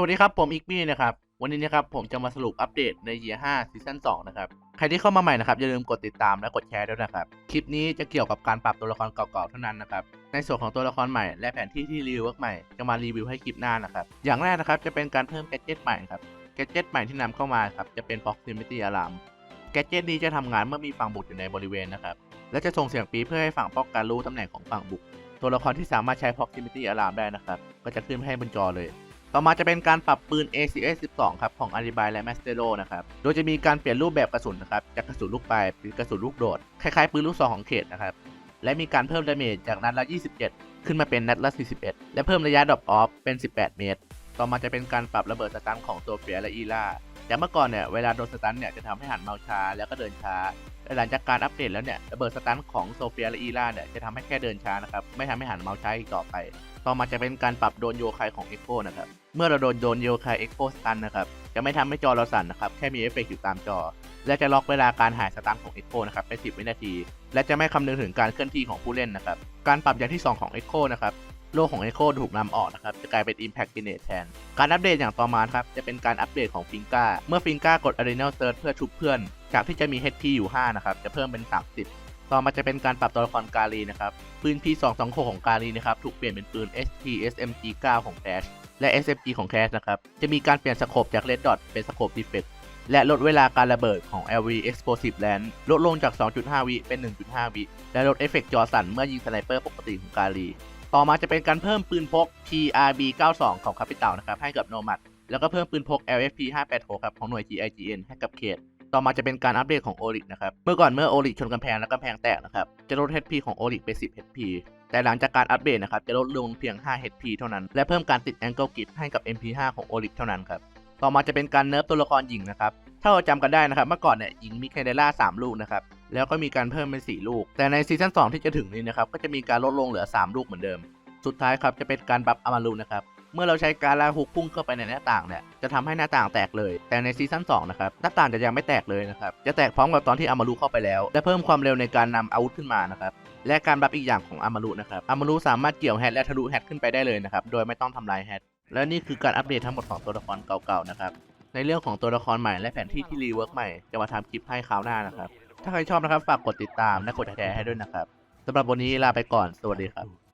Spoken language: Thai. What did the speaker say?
สวัสดีครับ ผมอิกมี่นะครับ วันนี้นะครับผมจะมาสรุปอัปเดตใน Year 5ซีซั่น2นะครับ ใครที่เข้ามาใหม่นะครับ อย่าลืมกดติดตามและกดแชร์ด้วยนะครับ คลิปนี้จะเกี่ยวกับการปรับตัวละครเก่าๆเท่านั้นนะครับ ในส่วนของตัวละครใหม่และแผนที่ที่รีวิวใหม่จะมารีวิวให้คลิปหน้านะครับ อย่างแรกนะครับจะเป็นการเพิ่มแกดเจิตใหม่ครับแกดเจิตใหม่ที่นำเข้ามาครับจะเป็น Proximity Alarm แกดเจิตนี้จะทำงานเมื่อมีฝั่งบุกอยู่ในบริเวณนะครับ และจะส่งเสียงปีเพื่อให้ฝั่งป้องกันรู้ตำแหน่งของฝั่งบุก ตัวละครที่สามารถใช้ Proximity Alarm ได้นะครับ ก็จะขึ้นให้บนจอเลย ต่อมาจะเป็นการปรับปืน ACS 12 ครับ ของ a r i b y และ m a s t e r o นะครับ โดยจะมีการเปลี่ยนรูปแบบกระสุนนะครับ จากกระสุนลูกปลายเป็นกระสุนลูกโดด คล้ายๆ ปืนลูกซองของเขตนะครับ และมีการเพิ่มดาเมจจากนัดละ 27 ขึ้นมาเป็นนัดละ 41 และเพิ่มระยะดรอปออฟเป็น 18 เมตร ต่อมาจะเป็นการปรับระเบิดสตันของโซเฟียและอีล่าจากเมื่อก่อนเนี่ยเวลาโดนสตันเนี่ยจะทำให้หันเมาช้าแล้วก็เดินช้าแต่หลังจากการอัปเดตแล้วเนี่ยระเบิดสตันของโซเฟียและอีล่าเนี่ยจะทำให้แค่เดินช้านะครับไม่ทำให้หันเมาช้าอีกต่อไป ต่อมาจะเป็นการปรับโดนโยคายของ Echo นะครับเมื่อเราโดนโดนโยคาย Echo สตันนะครับจะไม่ทำให้จอเราสั่นนะครับแค่มีเอฟเฟกต์อยู่ตามจอ และจะล็อกเวลาการหายสตันของ Echo นะครับไป10 วินาที และจะไม่คำนึงถึงการเคลื่อนที่ของผู้เล่นนะครับการปรับอย่างที่ 2 ของ Echo นะครับ โลกของ Echo ถูกนำออกนะครับ จะกลายเป็น Impact Grenade แทน การอัปเดตอย่างต่อมาครับ จะเป็นการอัปเดตของฟิงก้าเมื่อฟิงก้ากด Arenal Search เพื่อชุบเพื่อน จากที่จะมี HP อยู่ 5 นะครับ จะเพิ่มเป็น 30ต่อมาจะเป็นการปรับตัวละครกาลีนะครับ ปืน P226 ของกาลีนะครับ ถูกเปลี่ยนเป็นปืน ST SMG 9 ของ Crash และ SMG ของ Crash นะครับ จะมีการเปลี่ยนสโคปจาก Red Dot เป็นสโคป Defect และลดเวลาการระเบิดของ LV Explosive Land ลดลงจาก 2.5 วิเป็น 1.5 วิ และลดเอฟเฟกต์จอสั่นเมื่อยิงสไนเปอร์ปกติของกาลี ต่อมาจะเป็นการเพิ่มปืนพก PRB 92 ของ Capital นะครับให้กับ Nomad แล้วก็เพิ่มปืนพก LFP 586ครับของหน่วย GIGN ให้กับเขต ต่อมาจะเป็นการอัปเดตของโอริกนะครับ เมื่อก่อนเมื่อโอริกชนกำแพงและกำแพงแตกนะครับ จะลด HP ของโอริกไป 10 HP แต่หลังจากการอัปเดตนะครับ จะลดลงเพียง 5 HP เท่านั้น และเพิ่มการติด Angle Grip ให้กับ MP5 ของโอริกเท่านั้นครับ ต่อมาจะเป็นการเนิร์ฟตัวละครหญิงนะครับ ถ้าเราจำกันได้นะครับ เมื่อก่อนเนี่ยหญิงมีแคเดล่า3ลูกนะครับ แล้วก็มีการเพิ่มเป็น 4 ลูก แต่ในซีซั่น2ที่จะถึงนี้นะครับ ก็จะมีการลดลงเหลือ 3 ลูกเหมือนเดิม สุดท้ายครับจะเป็นการบัฟอามารูนะครับ เมื่อเราใช้การลาฮุกพุ่งเข้าไปในหน้าต่างเนี่ย จะทำให้หน้าต่างแตกเลย แต่ในซีซั่น2นะครับ หน้าต่างจะยังไม่แตกเลยนะครับ จะแตกพร้อมกับตอนที่อามารูเข้าไปแล้ว และเพิ่มความเร็วในการนำอาวุธขึ้นมานะครับ และการบัฟอีกอย่างของอามารุนะครับ อามารุสามารถเกี่ยวแฮทและทะลุแฮทขึ้นไปได้เลยนะครับ โดยไม่ต้องทำลายแฮทและนี่คือการอัปเดตทั้งหมดของตัวละครเก่าๆนะครับ ในเรื่องของตัวละครใหม่และแผนที่ที่รีเวิร์กใหม่จะมาทำคลิปให้คราวหน้านะครับ ถ้าใครชอบนะครับ ฝากกดติดตามและกดแชร์ให้ด้วยนะครับสำหรับวันนี้ลาไปก่อน สวัสดีครับ